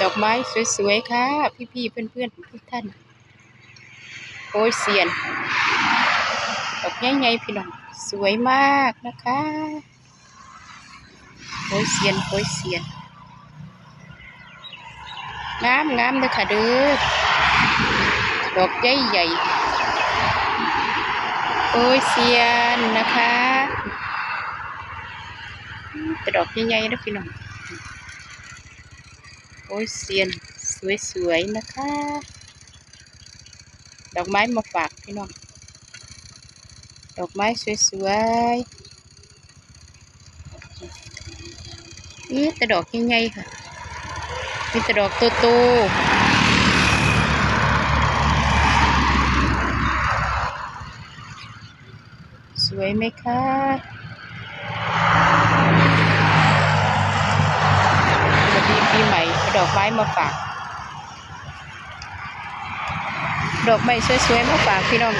ดอกไม้สวยๆค่ะ พี่ๆเพื่อนๆทุกท่านโอ้ยเสียน ดอกใหญ่ๆพี่น้องสวยมากนะคะโอ้ยเสียนโอ้ยเสียนงามงามเลยค่ะเด้อดอกใหญ่ใหญ่ๆโอ้ยเสียนนะคะแต่ดอกใหญ่ๆนะพี่น้อง โอ้ยเซียนสวยๆนะคะ ดอกไม้มาฝากพี่น้อง ดอกไม้สวยๆนี่แต่ดอกใหญ่ๆค่ะ มีแต่ดอกโตๆสวยไหมคะ อกไม้มาฝาก ดอกไม้สวยๆมาฝากพี่น้อง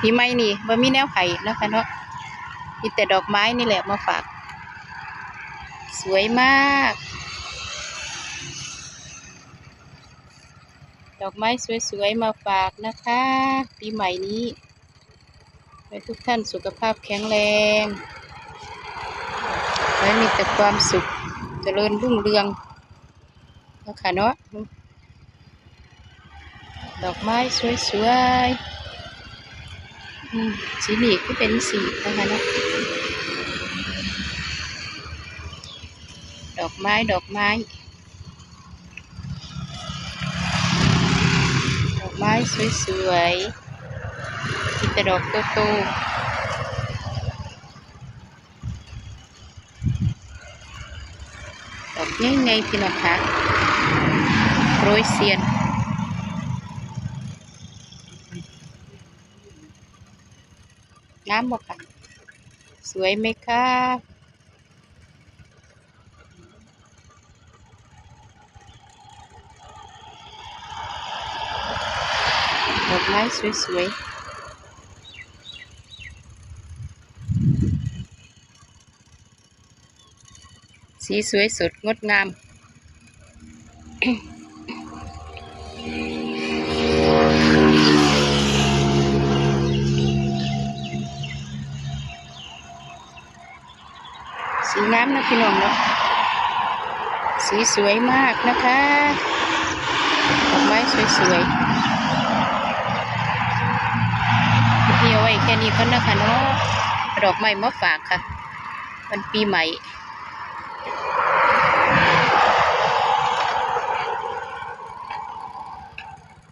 ปีใหม่นี่บ่มีแนวไข่นะคะเนาะมีแต่ดอกไม้นี่แหละมาฝาก สวยมาก ดอกไม้สวยๆมาฝากนะคะ ปีใหม่นี้ให้ทุกท่านสุขภาพแข็งแรงและมีแต่ความสุขเจริญรุ่งเรือง นะคะเนาะดอกไม้สวยๆสีนี้ก็เป็นสีนะคะเนาะดอกไม้ดอกไม้ ดอกไม้สวยๆมีแต่ดอกโตๆดอกใหญ่ๆพี่น้องคะ โรยเซียนงามบ่ค่ะ สวยไหมคะดอกไม้สวยๆสีสวยสดงดงาม สีน้ำนะพี่น้องเนาะสีสวยมากนะคะดอกไม้สวยๆพี่เอาไว้แค่นี้ก่อนนะคะเนาะดอกไม้มาฝากค่ะ วันปีใหม่